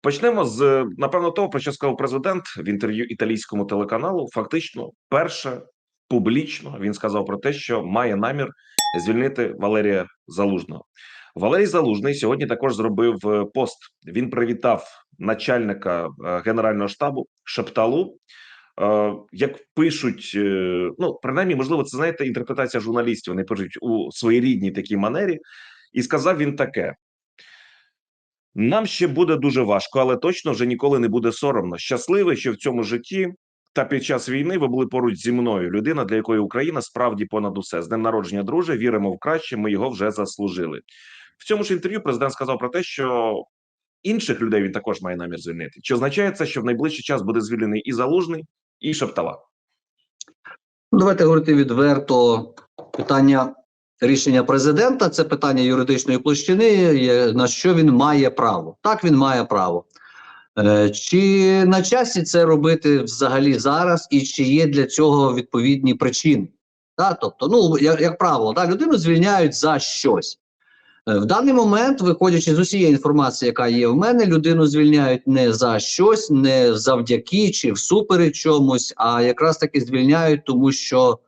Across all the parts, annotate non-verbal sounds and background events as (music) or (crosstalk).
Почнемо з напевно того, про що сказав президент в інтерв'ю італійському телеканалу. Фактично, перше публічно він сказав про те, що має намір звільнити Валерія Залужного. Валерій Залужний сьогодні також зробив е, пост. Він привітав начальника е, генерального штабу Шепталу. Е, Як пишуть, ну принаймні, можливо, це знаєте, інтерпретація журналістів. Вони пишуть у своєрідній такій манері, і сказав він таке: нам ще буде дуже важко, але точно вже ніколи не буде соромно. Щасливий, що в цьому житті та під час війни ви були поруч зі мною. Людина, для якої Україна справді понад усе. З днем народження, друже. Віримо в краще. Ми його вже заслужили. В цьому ж інтерв'ю президент сказав про те, що інших людей він також має намір звільнити. Чи означає це, що в найближчий час буде звільнений і залужний, і Шептала? Ну, Давайте говорити відверто. Питання рішення президента це питання юридичної площини, на що він має право. Так, він має право. Е, Чи на часі це робити взагалі зараз, і чи є для цього відповідні причини? Да, тобто, ну як, як правило, да, людину звільняють за щось. Е, В даний момент, виходячи з усієї інформації, яка є в мене, людину звільняють не за щось, не завдяки чи всупереч чомусь, а якраз таки звільняють, тому що,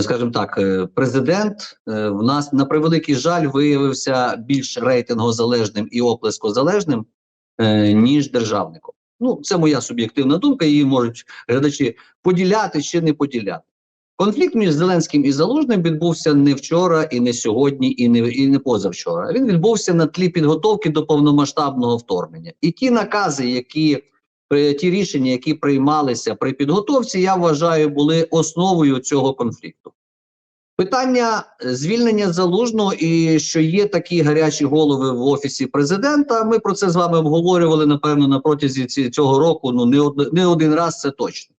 скажімо так, е, президент е, в нас на превеликий жаль виявився більш рейтингозалежним і оплескозалежним, е, ніж державником. Ну, це моя суб'єктивна думка, її можуть глядачі поділяти чи не поділяти. Конфлікт між Зеленським і Залужним відбувся не вчора, і не сьогодні, і не і не позавчора. Він відбувся на тлі підготовки до повномасштабного вторгнення. І ті накази, які ті рішення, які приймалися при підготовці, я вважаю, були основою цього конфлікту. Питання звільнення залужного і що є такі гарячі голови в офісі президента. Ми про це з вами обговорювали напевно на протязі цього року. Ну не од, один раз це точно.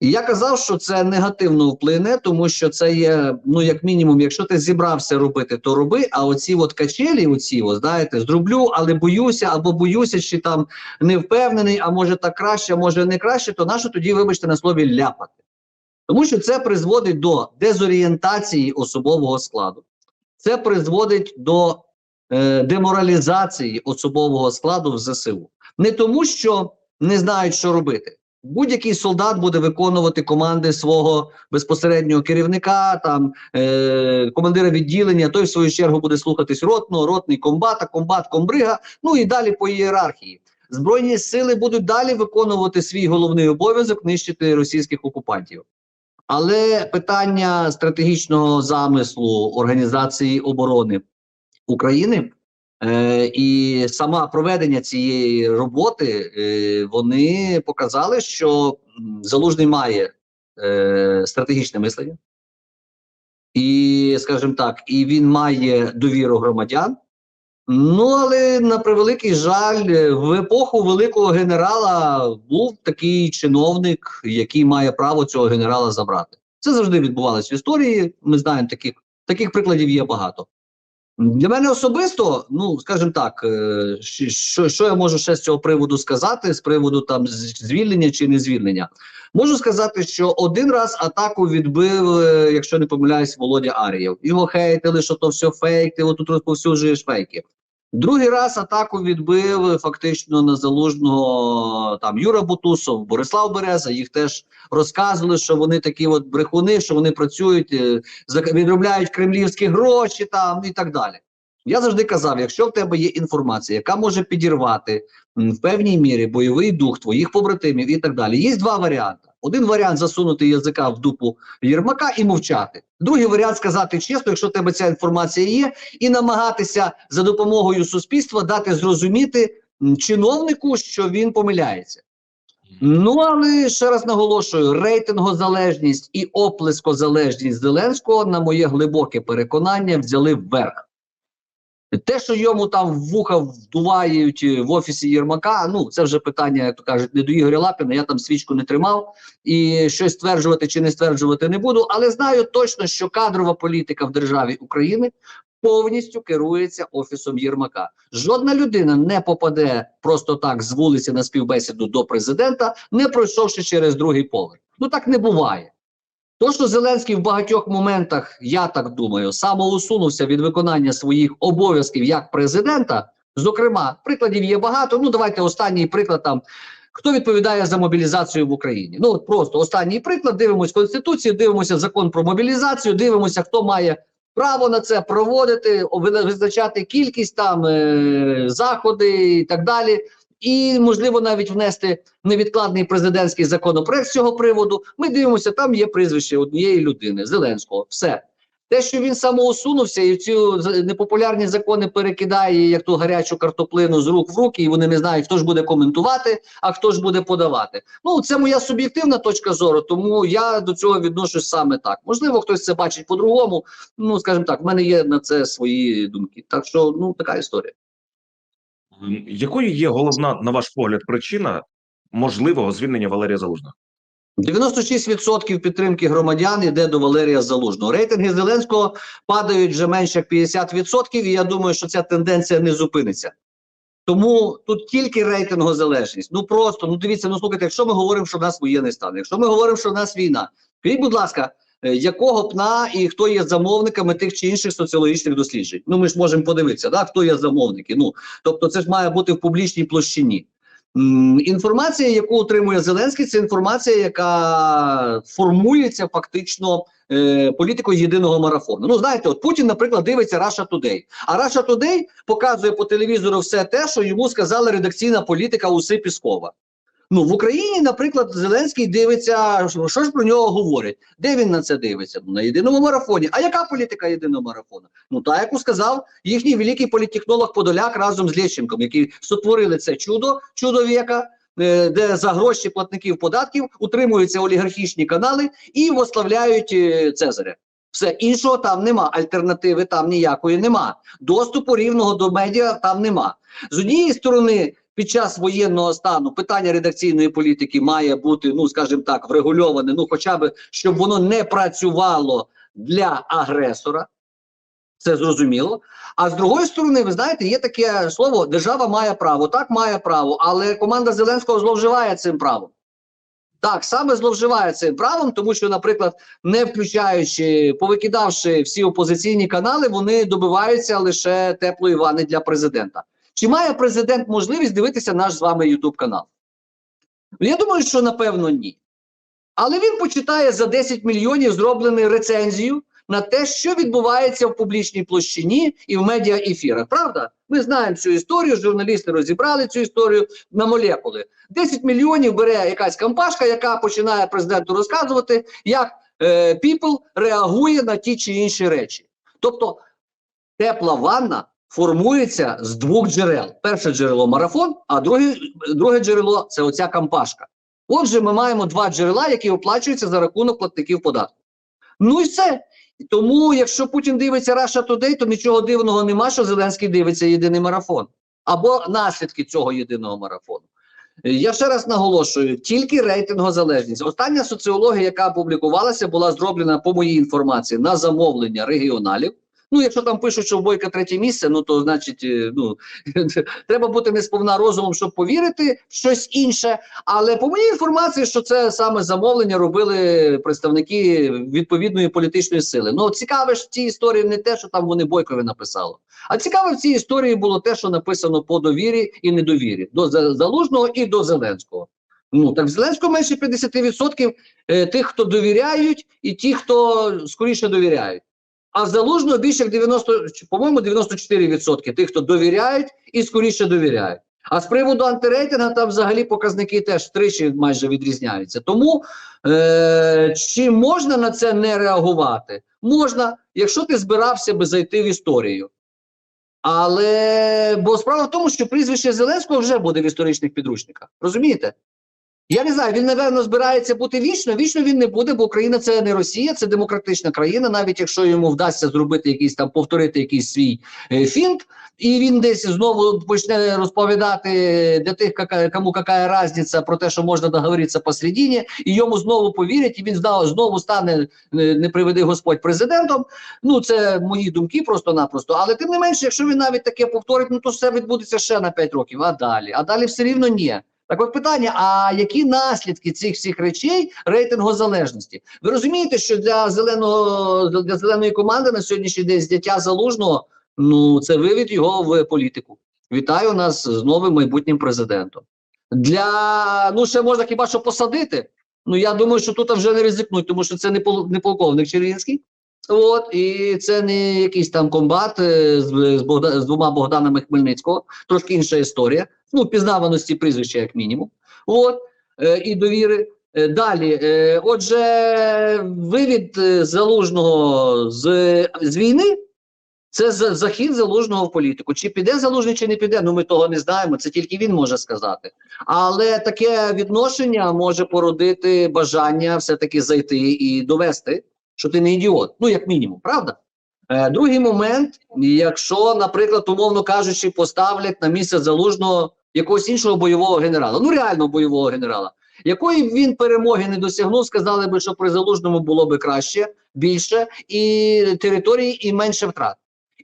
І я казав, що це негативно вплине, тому що це є, ну як мінімум, якщо ти зібрався робити, то роби. А оці от качелі, оці, от, знаєте, зроблю, але боюся, або боюся, чи там не впевнений, а може так краще, а може не краще, то нащо тоді, вибачте, на слові ляпати? Тому що це призводить до дезорієнтації особового складу, це призводить до е, деморалізації особового складу в ЗСУ. Не тому, що не знають, що робити. Будь-який солдат буде виконувати команди свого безпосереднього керівника, там е, командира відділення. Той в свою чергу буде слухатись ротного, ротний комбата, комбат, комбрига. Ну і далі по ієрархії. Збройні сили будуть далі виконувати свій головний обов'язок нищити російських окупантів. Але питання стратегічного замислу Організації оборони України е, і сама проведення цієї роботи е, вони показали, що залужний має е, стратегічне мислення, і, скажімо так, і він має довіру громадян. Ну, але на превеликий жаль, в епоху великого генерала був такий чиновник, який має право цього генерала забрати. Це завжди відбувалося в історії. Ми знаємо таких таких прикладів є багато. Для мене особисто, ну скажімо так, е, що, що я можу ще з цього приводу сказати, з приводу там звільнення чи не звільнення. Можу сказати, що один раз атаку відбив, е, якщо не помиляюсь, Володя Арієв. Його хейтили, що то все фейк, ти отут розповсюджуєш фейки. Другий раз атаку відбив е, фактично на залужного там Юра Бутусов, Борислав Береза. Їх теж розказували, що вони такі от брехуни, що вони працюють, е, відробляють кремлівські гроші там і так далі. Я завжди казав: якщо в тебе є інформація, яка може підірвати в певній мірі бойовий дух твоїх побратимів і так далі, є два варіанти. Один варіант засунути язика в дупу Єрмака і мовчати. Другий варіант сказати чесно, якщо в тебе ця інформація є, і намагатися за допомогою суспільства дати зрозуміти чиновнику, що він помиляється. Ну але ще раз наголошую: рейтингозалежність і оплескозалежність Зеленського, на моє глибоке переконання, взяли вверх. Те, що йому там вуха вдувають е, в офісі Єрмака, ну це вже питання, як то кажуть, не до Ігоря Лапіна. Я там свічку не тримав і щось стверджувати чи не стверджувати не буду. Але знаю точно, що кадрова політика в державі України повністю керується офісом Єрмака. Жодна людина не попаде просто так з вулиці на співбесіду до президента, не пройшовши через другий поверх. Ну так не буває. То, що Зеленський в багатьох моментах, я так думаю, самоусунувся від виконання своїх обов'язків як президента, Зокрема, прикладів є багато. Ну, давайте останній приклад там. Хто відповідає за мобілізацію в Україні? Ну от просто останній приклад. Дивимось конституцію, дивимося закон про мобілізацію, дивимося, хто має право на це проводити, визначати кількість там е, заходи і так далі. І можливо навіть внести невідкладний президентський законопроект з цього приводу. Ми дивимося, там є прізвище однієї людини Зеленського. Все те, що він самоусунувся і ці непопулярні закони перекидає як ту гарячу картоплину з рук в руки, і вони не знають, хто ж буде коментувати, а хто ж буде подавати. Ну це моя суб'єктивна точка зору, тому я до цього відношусь саме так. Можливо, хтось це бачить по-другому. Ну скажімо так, в мене є на це свої думки. Так що ну така історія. Якою є головна, на ваш погляд, причина можливого звільнення Валерія Залужного? 96% підтримки громадян йде до Валерія Залужного. Рейтинги Зеленського падають вже менше як 50%, і я думаю, що ця тенденція не зупиниться. Тому тут тільки рейтингова залежність. Ну просто ну дивіться, ну слухайте, якщо ми говоримо, що в нас воєнний стан, якщо ми говоримо, що в нас війна, скажіть, будь ласка, якого пна і хто є замовниками тих чи інших соціологічних досліджень? Ну ми ж можемо подивитися, да, хто є замовники. Ну тобто, це ж має бути в публічній площині. Інформація, яку отримує Зеленський, це інформація, яка формується фактично е, політикою єдиного марафону. Ну знаєте, от Путін, наприклад, дивиться Russia Today. А Russia Today показує по телевізору все те, що йому сказала редакційна політика Уси Піскова. Ну в Україні, наприклад, Зеленський дивиться, що, ж про нього говорять. Де він на це дивиться? Ну на єдиному марафоні. А яка політика єдиного марафону? Ну та яку сказав їхній великий політтехнолог Подоляк разом з Лещенком, які сотворили це чудо, чудо віка, е, де за гроші платників податків утримуються олігархічні канали і вославляють е, Цезаря. Все іншого там нема, альтернативи там ніякої нема. Доступу рівного до медіа там нема. З однієї сторони, під час воєнного стану питання редакційної політики має бути, ну скажімо так, врегульоване, ну хоча б щоб воно не працювало для агресора. Це зрозуміло. А з другої сторони, ви знаєте, є таке слово: держава має право. Так має право, але команда Зеленського зловживає цим правом. Так, саме зловживає цим правом, тому що, наприклад, не включаючи, повикидавши всі опозиційні канали, вони добиваються лише теплої вани для президента. Чи має президент можливість дивитися наш з вами YouTube канал? Я думаю, що напевно ні. Але він почитає за 10 мільйонів зроблену рецензію на те, що відбувається в публічній площині і в медіаефірах. Правда? Ми знаємо цю історію, журналісти розібрали цю історію на молекули. 10 мільйонів бере якась компашка, яка починає президенту розказувати, як е, people реагує на ті чи інші речі. Тобто тепла ванна формується з двох джерел: перше джерело марафон, а друге, друге джерело це оця компашка. Отже, ми маємо два джерела, які оплачуються за рахунок платників податку. Ну і все. Тому, якщо Путін дивиться Russia Today, то нічого дивного нема, що Зеленський дивиться єдиний марафон або наслідки цього єдиного марафону. Я ще раз наголошую: тільки рейтингова залежність. Остання соціологія, яка публікувалася, була зроблена по моїй інформації на замовлення регіоналів. Ну, якщо там пишуть, що в Бойка третє місце, ну то значить, е, ну (laughs) треба бути не сповна розумом, щоб повірити в щось інше. Але по моїй інформації, що це саме замовлення робили представники відповідної політичної сили. Ну цікаве ж в цій історії не те, що там вони Бойкові написали, а цікаве в цій історії було те, що написано по довірі і недовірі до залужного і до Зеленського. Ну так в Зеленського менше 50% е, тих, хто довіряють, і ті, хто скоріше довіряють. А залужного більше як 90, чи, по-моєму, 94% тих, хто довіряють і скоріше довіряють. А з приводу антирейтинга там взагалі показники теж втричі майже відрізняються. Тому е, чи можна на це не реагувати? Можна, якщо ти збирався би зайти в історію. Але бо справа в тому, що прізвище Зеленського вже буде в історичних підручниках. Розумієте? Я не знаю, він, напевно, збирається бути вічно. Вічно він не буде, бо Україна це не Росія, це демократична країна. Навіть якщо йому вдасться зробити якийсь там повторити якийсь свій е, фінт, і він десь знову почне розповідати для тих, кому яка різниця про те, що можна договоритися посередині, і йому знову повірять, і він знову стане, е, не приведи Господь президентом. Ну це мої думки просто-напросто. Але тим не менше, якщо він навіть таке повторить, ну то все відбудеться ще на 5 років. А далі, а далі все рівно ні. Так от питання: а які наслідки цих всіх речей рейтингозалежності? Ви розумієте, що для зеленого для зеленої команди на сьогоднішній день зняття залужного ну це вивід його в політику. Вітаю нас з новим майбутнім президентом. Для ну ще можна хіба що посадити. Ну я думаю, що тут вже не ризикнуть, тому що це не пол- полковник Червінський. От і це не якийсь там комбат е, з, з, Богда, з двома Богданами Хмельницького, трошки інша історія. Ну, впізнаваності прізвища, як мінімум. От е, і довіри. Е, Далі, е, отже, вивід е, залужного з, з війни це захід залужного в політику. Чи піде залужний, чи не піде? Ну ми того не знаємо. Це тільки він може сказати. Але таке відношення може породити бажання все-таки зайти і довести, що ти не ідіот. Ну, як мінімум, правда? Е, другий момент, якщо, наприклад, умовно кажучи, поставлять на місце залужного якогось іншого бойового генерала, ну реального бойового генерала, якої б він перемоги не досягнув, сказали би, що при залужному було би краще, більше і території, і менше втрат.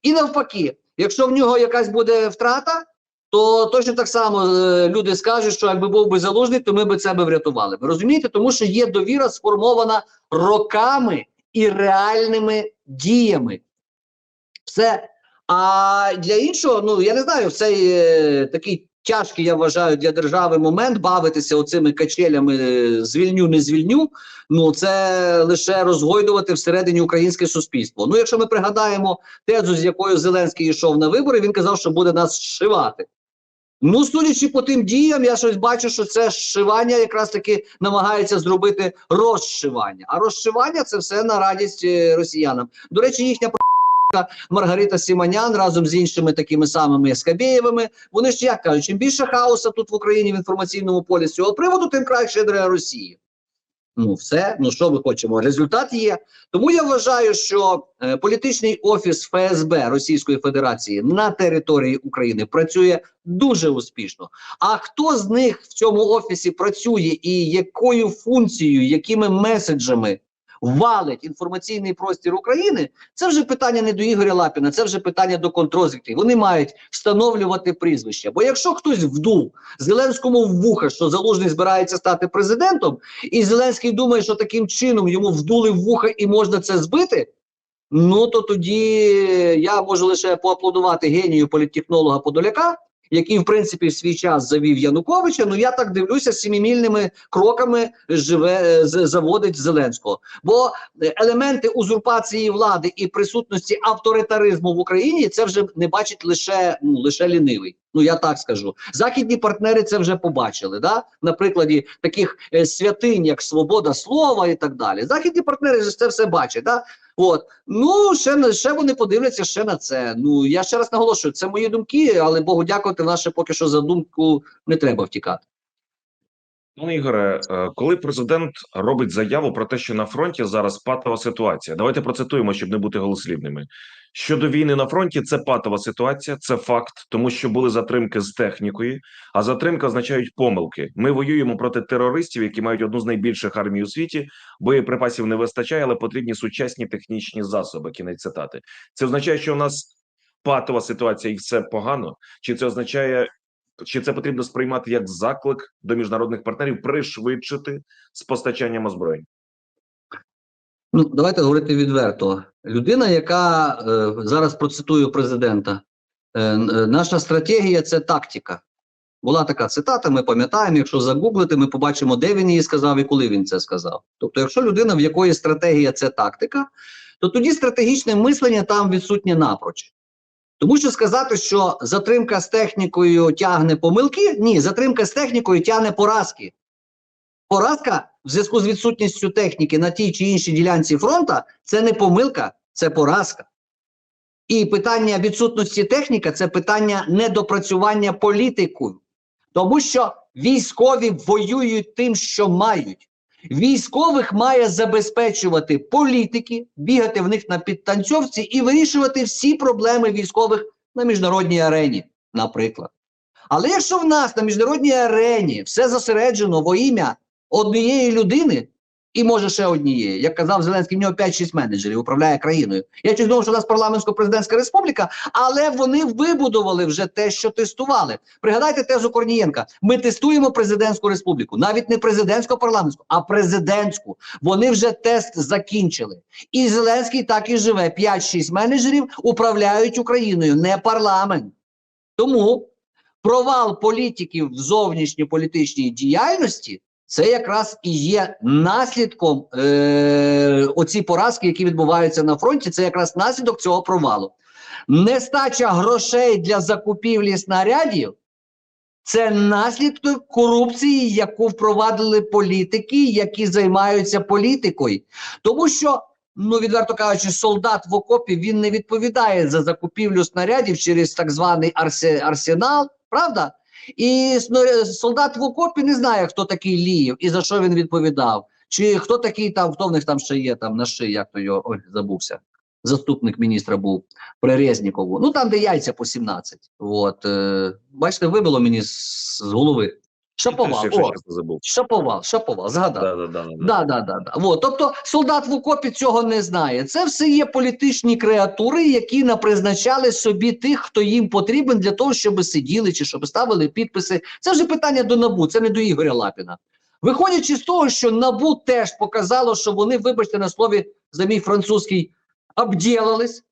І навпаки, якщо в нього якась буде втрата, то точно так само е, люди скажуть, що якби був би залужний, то ми би це би врятували. Ви розумієте, тому що є довіра сформована роками і реальними діями. Все. А для іншого, ну я не знаю, цей е, такий тяжкий, я вважаю, для держави момент бавитися оцими качелями е, звільню, не звільню. Ну це лише розгойдувати всередині українське суспільство. Ну, якщо ми пригадаємо тезу, з якою Зеленський йшов на вибори, він казав, що буде нас зшивати. Ну, судячи по тим діям, я щось бачу, що це зшивання якраз таки намагається зробити розшивання. А розшивання це все на радість е, росіянам. До речі, їхня Маргарита Сіманян разом з іншими такими самими Скабєєвими. Вони ж як кажуть, чим більше хаоса тут в Україні в інформаційному полі з цього приводу, тим краще для Росії. Ну, все, ну що ми хочемо? Результат є. Тому я вважаю, що е, політичний офіс ФСБ Російської Федерації на території України працює дуже успішно. А хто з них в цьому офісі працює і якою функцією, якими меседжами валить інформаційний простір України? Це вже питання не до Ігоря Лапіна, це вже питання до контрозвідки. Вони мають встановлювати прізвища. Бо якщо хтось вдув Зеленському в вуха, що залужний збирається стати президентом, і Зеленський думає, що таким чином йому вдули в вуха і можна це збити. Ну то тоді я можу лише поаплодувати генію політтехнолога Подоляка, який, в принципі, в свій час завів Януковича. Ну я так дивлюся, сімімільними кроками живе е, заводить Зеленського. Бо е, елементи узурпації влади і присутності авторитаризму в Україні це вже не бачить лише ну лише лінивий. Ну я так скажу. Західні партнери це вже побачили. Да? На прикладі таких е, святинь, як свобода слова і так далі. Західні партнери ж це все бачать. Да? От ну ще ще вони подивляться ще на це. Ну я ще раз наголошую, це мої думки, але Богу дякувати, нас поки що за думку не треба втікати. Пане Ігоре, е, коли президент робить заяву про те, що на фронті зараз патова ситуація, давайте процитуємо, щоб не бути голослівними. Щодо війни на фронті, це патова ситуація, це факт, тому що були затримки з технікою, а затримка означають помилки. Ми воюємо проти терористів, які мають одну з найбільших армій у світі. Боєприпасів не вистачає, але потрібні сучасні технічні засоби. Кінець цитати. Це означає, що у нас патова ситуація і все погано. Чи це означає, чи це потрібно сприймати як заклик до міжнародних партнерів пришвидшити з постачанням озброєнь? Ну, давайте говорити відверто. Людина, яка е, зараз процитую президента, е, е, наша стратегія це тактика. Була така цитата, ми пам'ятаємо, якщо загуглити, ми побачимо, де він її сказав і коли він це сказав. Тобто, якщо людина, в якої стратегія це тактика, то тоді стратегічне мислення там відсутнє напроч. Тому що сказати, що затримка з технікою тягне помилки, ні, затримка з технікою тягне поразки. Поразка в зв'язку з відсутністю техніки на тій чи іншій ділянці фронта це не помилка, це поразка. І питання відсутності техніки це питання недопрацювання політикою. Тому що військові воюють тим, що мають. Військових має забезпечувати політики, бігати в них на підтанцьовці і вирішувати всі проблеми військових на міжнародній арені, наприклад. Але якщо в нас на міжнародній арені все зосереджено во ім'я однієї людини, і може ще однієї, як казав Зеленський, в нього 5-6 менеджерів управляє країною. Я чуть думав, що у нас парламентсько-президентська республіка, але вони вибудували вже те, що тестували. Пригадайте тезу Корнієнка: ми тестуємо президентську республіку, навіть не президентську парламентську, а президентську. Вони вже тест закінчили. І Зеленський так і живе. 5-6 менеджерів управляють Україною, не парламент. Тому провал політиків в зовнішньополітичній діяльності це якраз і є наслідком е, оці поразки, які відбуваються на фронті. Це якраз наслідок цього провалу. Нестача грошей для закупівлі снарядів це наслідок корупції, яку впровадили політики, які займаються політикою. Тому що, ну відверто кажучи, солдат в окопі він не відповідає за закупівлю снарядів через так званий арсенал, правда? І сно- солдат в окопі не знає, хто такий Ліїв і за що він відповідав. Чи хто такий там, хто в них там ще є там на ши, як то його ой, забувся. Заступник міністра був при Резнікову. Ну там, де яйця по 17. От, е, бачите, вибило мені з, з голови. Шаповал, о, забув. шаповал, шаповал, згадав. Да, да, да, да. Да, да, да, да. Вот. Тобто солдат в окопі цього не знає. Це все є політичні креатури, які напризначали собі тих, хто їм потрібен для того, щоб сиділи чи щоб ставили підписи. Це вже питання до набу, це не до Ігоря Лапіна. Виходячи з того, що набу теж показало, що вони, вибачте на слові за мій французький, обділились.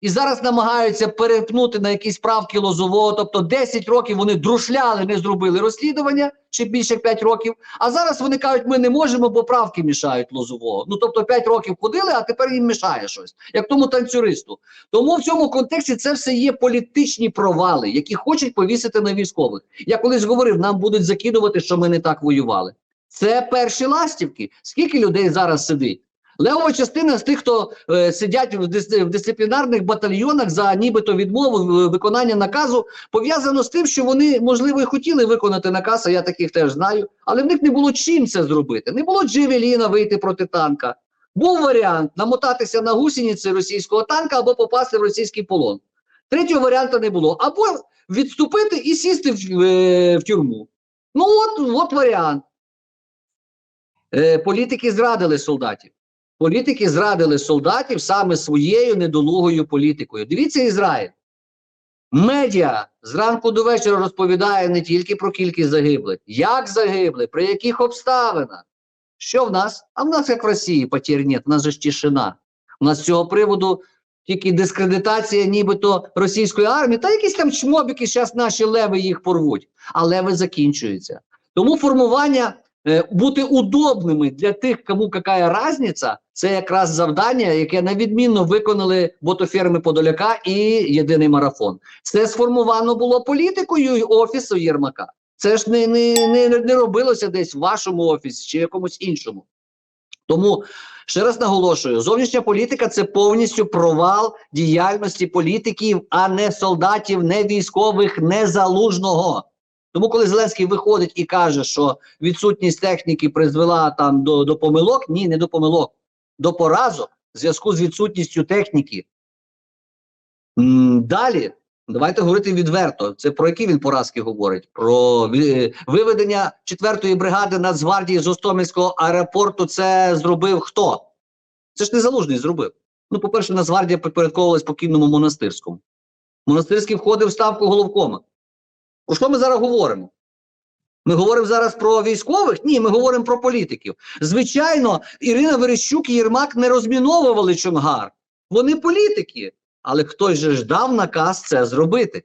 І зараз намагаються перепнути на якісь правки лозового. Тобто 10 років вони друшляли, не зробили розслідування, чи більше 5 років. А зараз вони кажуть, ми не можемо, бо правки мішають лозового. Ну тобто 5 років ходили, а тепер їм мішає щось, як тому танцюристу. Тому в цьому контексті це все є політичні провали, які хочуть повісити на військових. Я колись говорив, нам будуть закидувати, що ми не так воювали. Це перші ластівки. Скільки людей зараз сидить? Левова частина з тих, хто е, сидять в, дис, в дисциплінарних батальйонах за нібито відмову виконання наказу, пов'язано з тим, що вони, можливо, і хотіли виконати наказ, а я таких теж знаю, але в них не було чим це зробити. Не було Джевеліна вийти проти танка. Був варіант намотатися на гусениці російського танка або попасти в російський полон. Третього варіанту не було. Або відступити і сісти в, е, в тюрму. Ну, от, от варіант. Е, політики зрадили солдатів. Політики зрадили солдатів саме своєю недолугою політикою. Дивіться Ізраїль. Медіа зранку до вечора розповідає не тільки про кількість загиблих, як загибли, при яких обставинах. Що в нас? А в нас, як в Росії, нет, в нас же ж тишина. У нас з цього приводу тільки дискредитація нібито російської армії, та якісь там чмобіки, зараз наші леви їх порвуть. А леви закінчуються. Тому формування бути удобними для тих, кому яка різниця, це якраз завдання, яке невідмінно виконали ботоферми Подоляка і єдиний марафон. Це сформовано було політикою офісу Єрмака. Це ж не, не, не, не робилося десь в вашому офісі чи якомусь іншому. Тому ще раз наголошую: зовнішня політика це повністю провал діяльності політиків, а не солдатів, не військових, не залужного. Тому, коли Зеленський виходить і каже, що відсутність техніки призвела там до, до помилок, ні, не до помилок, до поразок в зв'язку з відсутністю техніки. Далі, давайте говорити відверто. Це про які він поразки говорить? Про виведення 4-ї бригади Нацгвардії з Остомельського аеропорту. Це зробив хто? Це ж не залужний зробив. Ну, по-перше, Нацгвардія підпорядковувалась покійному монастирському. Монастирський входив в ставку головкома. Про що ми зараз говоримо? Ми говоримо зараз про військових? Ні, ми говоримо про політиків. Звичайно, Ірина Верещук і Єрмак не розміновували Чонгар. Вони політики, але хтось же ж дав наказ це зробити.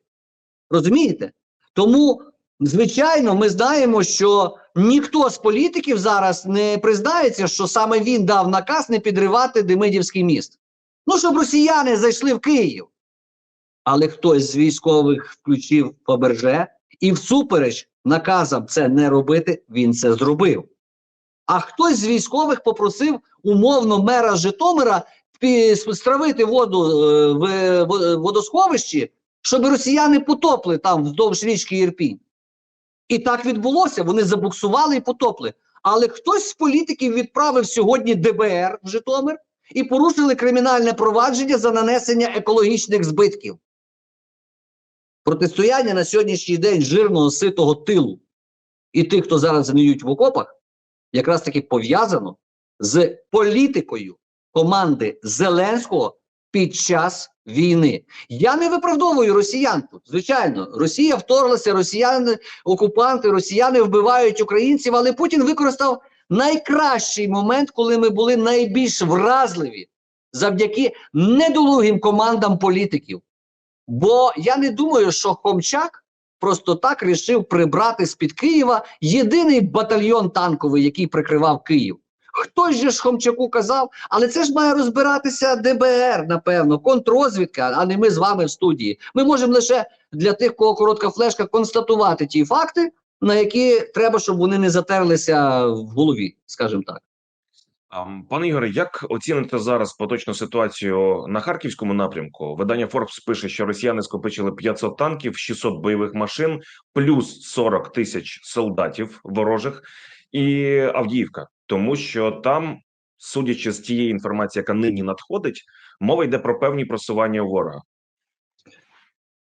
Розумієте? Тому, звичайно, ми знаємо, що ніхто з політиків зараз не признається, що саме він дав наказ не підривати Демидівський міст. Ну, щоб росіяни зайшли в Київ. Але хтось з військових включив Фаберже і всупереч наказам це не робити, він це зробив. А хтось з військових попросив умовно мера Житомира стравити воду е, в в- водосховищі, щоб росіяни потопли там вздовж річки Ірпінь. І так відбулося. Вони забуксували і потопли. Але хтось з політиків відправив сьогодні ДБР в Житомир і порушили кримінальне провадження за нанесення екологічних збитків. Протистояння на сьогоднішній день жирного ситого тилу і тих, хто зараз гниють в окопах, якраз таки пов'язано з політикою команди Зеленського під час війни. Я не виправдовую росіян тут. Звичайно, Росія вторглася, росіяни, окупанти, росіяни вбивають українців, але Путін використав найкращий момент, коли ми були найбільш вразливі завдяки недолугим командам політиків. Бо я не думаю, що Хомчак просто так рішив прибрати з-під Києва єдиний батальйон танковий, який прикривав Київ. Хтось же ж Хомчаку казав, але це ж має розбиратися ДБР, напевно, контррозвідка, а не ми з вами в студії. Ми можемо лише для тих, кого коротка флешка, констатувати ті факти, на які треба, щоб вони не затерлися в голові, скажімо так. Пане Ігоре, як оціните зараз поточну ситуацію на харківському напрямку? Видання Forbes пише, що росіяни скопичили 500 танків, 600 бойових машин, плюс 40 тисяч солдатів ворожих і Авдіївка, тому що там, судячи з тієї інформації, яка нині надходить, мова йде про певні просування ворога.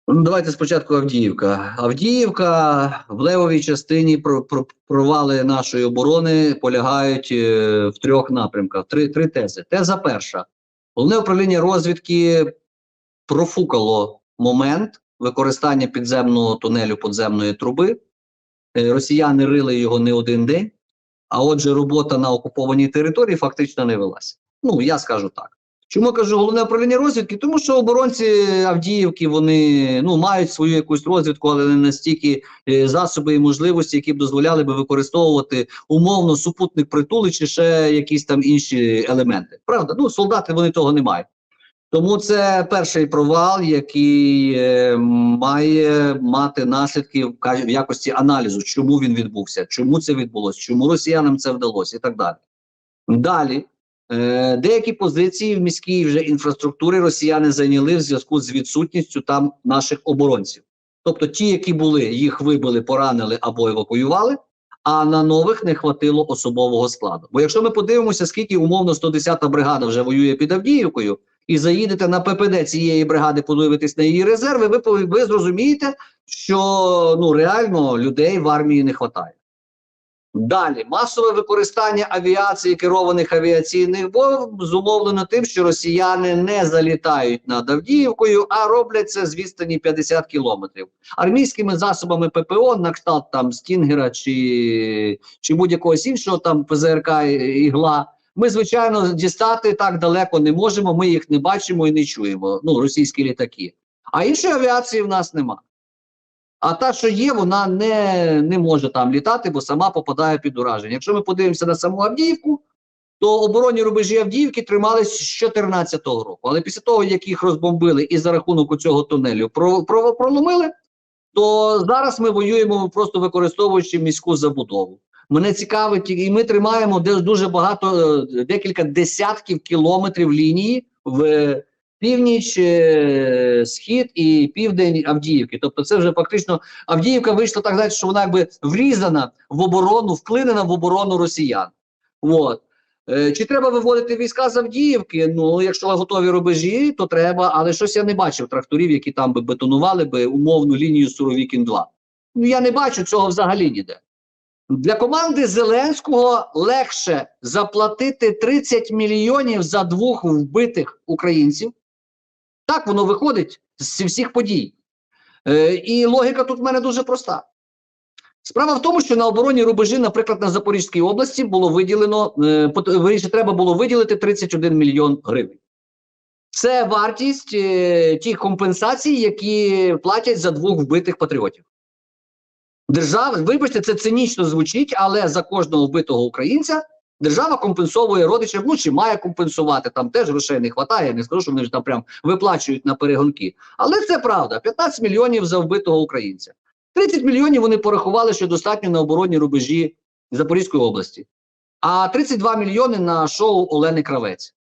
Ну, давайте спочатку Авдіївка. Авдіївка в левовій частині про, про, провали нашої оборони полягають е, в трьох напрямках. Три, три тези. Теза перша. Головне управління розвідки профукало момент використання підземного тунелю подземної труби. Е, Росіяни рили його не один день, а отже, робота на окупованій території фактично не велася. Ну, я скажу так. Чому кажу головне управління розвідки? Тому що оборонці Авдіївки вони ну мають свою якусь розвідку, але не настільки е, засоби і можливості, які б дозволяли би використовувати умовно супутник притули чи ще якісь там інші елементи. Правда, ну солдати вони того не мають. Тому це перший провал, який е, має мати наслідки в, в якості аналізу, чому він відбувся, чому це відбулося, чому росіянам це вдалося, і так далі. Далі. Е, Деякі позиції в міській вже інфраструктурі росіяни зайняли в зв'язку з відсутністю там наших оборонців. Тобто ті, які були, їх вибили, поранили або евакуювали, а на нових не хватило особового складу. Бо якщо ми подивимося, скільки умовно 110-та бригада вже воює під Авдіївкою, і заїдете на ППД цієї бригади, подивитись на її резерви, ви, ви зрозумієте, що ну реально людей в армії не вистачає. Далі масове використання авіації керованих авіаційних бомб зумовлено тим, що росіяни не залітають над Авдіївкою, а роблять це з відстані 50 кілометрів. Армійськими засобами ППО, на кшталт там Стінгера чи, чи будь-якогось іншого там ПЗРК ігла. Ми, звичайно, дістати так далеко не можемо. Ми їх не бачимо і не чуємо. Ну, російські літаки. А іншої авіації в нас нема. А та, що є, вона не, не може там літати, бо сама попадає під ураження. Якщо ми подивимося на саму Авдіївку, то оборонні рубежі Авдіївки тримались з 2014 року. Але після того, як їх розбомбили і за рахунок цього тунелю про, про, проломили, то зараз ми воюємо просто використовуючи міську забудову. Мене цікавить, і ми тримаємо де дуже багато, е, декілька десятків кілометрів лінії в північ, е, схід і південь Авдіївки. Тобто, це вже фактично Авдіївка вийшла так далі, що вона якби врізана в оборону, вклинена в оборону росіян. От. Е, Чи треба виводити війська з Авдіївки? Ну, якщо готові рубежі, то треба, але щось я не бачив тракторів, які там би бетонували би умовну лінію Суровікін 2. Ну я не бачу цього взагалі ніде. Для команди Зеленського легше заплатити 30 мільйонів за двох вбитих українців. Так воно виходить з всіх подій. Е, і логіка тут в мене дуже проста. Справа в тому, що на обороні рубежі, наприклад, на Запорізькій області було виділено, е, треба було виділити 31 мільйон гривень. Це вартість е, тих компенсацій, які платять за двох вбитих патріотів. Держава, вибачте, це цинічно звучить, але за кожного вбитого українця держава компенсовує родичам, ну чи має компенсувати. Там теж грошей не вистачає. Не скажу, що вони ж там прям виплачують на перегонки. Але це правда: 15 мільйонів за вбитого українця. 30 мільйонів вони порахували, що достатньо на оборонні рубежі Запорізької області, а 32 мільйони на шоу Олени Кравець.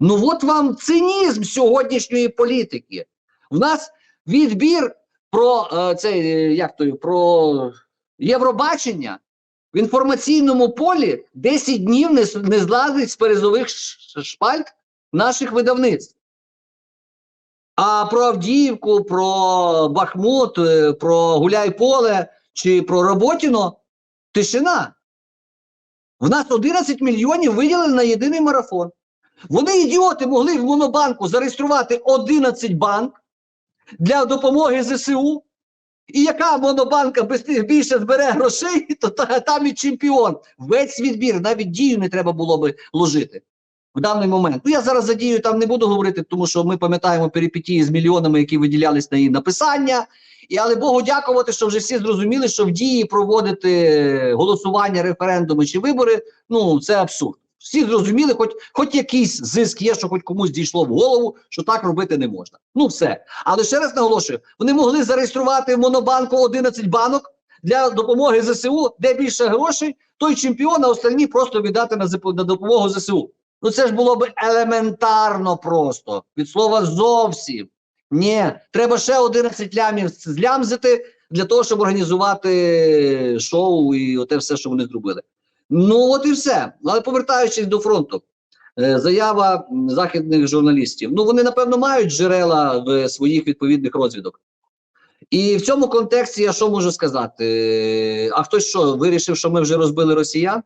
Ну от вам цинізм сьогоднішньої політики. В нас відбір про е, цей, е, як то, про Євробачення в інформаційному полі 10 днів не, не злазить з перезових шпальт наших видавництв. А про Авдіївку, про Бахмут, е, про Гуляйполе чи про Роботіно тишина. В нас 11 мільйонів виділили на єдиний марафон. Вони, ідіоти, могли в Монобанку зареєструвати 11 банк для допомоги ЗСУ. І яка монобанка більше збере грошей, то там і чемпіон. Весь відбір, навіть дію не треба було би ложити. в даний момент. Ну я зараз за дію там не буду говорити, тому що ми пам'ятаємо перипетії з мільйонами, які виділялись на її написання. І але Богу дякувати, що вже всі зрозуміли, що в дії проводити голосування, референдуми чи вибори ну це абсурд. Всі зрозуміли, хоч хоч якийсь зиск є, що хоч комусь дійшло в голову, що так робити не можна. Ну все. Але ще раз наголошую: вони могли зареєструвати в монобанку 11 банок для допомоги ЗСУ, де більше грошей, той чемпіон, а остальні просто віддати на, на допомогу ЗСУ. Ну це ж було б елементарно просто від слова зовсім. Ні, треба ще 11 лямів злямзити для того, щоб організувати шоу і оте все, що вони зробили. Ну от і все. Але повертаючись до фронту, е, заява західних журналістів. Ну вони напевно мають джерела в своїх відповідних розвідок. І в цьому контексті я що можу сказати? Е, А хтось що вирішив, що ми вже розбили росіян?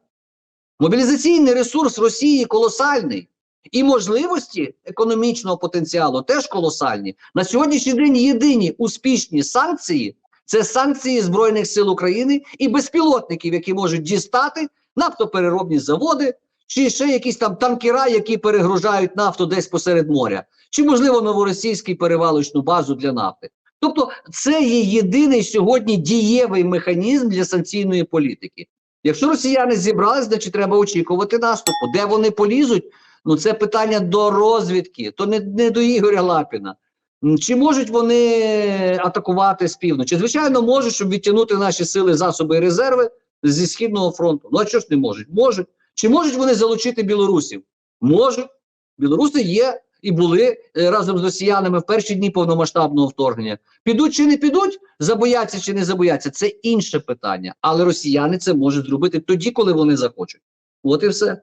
Мобілізаційний ресурс Росії колосальний. І можливості економічного потенціалу теж колосальні. На сьогоднішній день єдині успішні санкції це санкції Збройних сил України і безпілотників, які можуть дістати нафтопереробні заводи, чи ще якісь там танкера, які перегружають нафту десь посеред моря, чи, можливо, новоросійський перевалочну базу для нафти. Тобто, це є єдиний сьогодні дієвий механізм для санкційної політики. Якщо росіяни зібрались, значить треба очікувати наступу. Де вони полізуть? Ну це питання до розвідки, то не, не до Ігоря Лапіна. Чи можуть вони атакувати з півночі? Звичайно, можуть, щоб відтягнути наші сили, засоби і резерви зі східного фронту. Ну а чого ж не можуть? Можуть. Чи можуть вони залучити білорусів? Можуть. Білоруси є і були е, разом з росіянами в перші дні повномасштабного вторгнення. Підуть чи не підуть, забояться чи не забояться, це інше питання. Але росіяни це можуть зробити тоді, коли вони захочуть. От і все.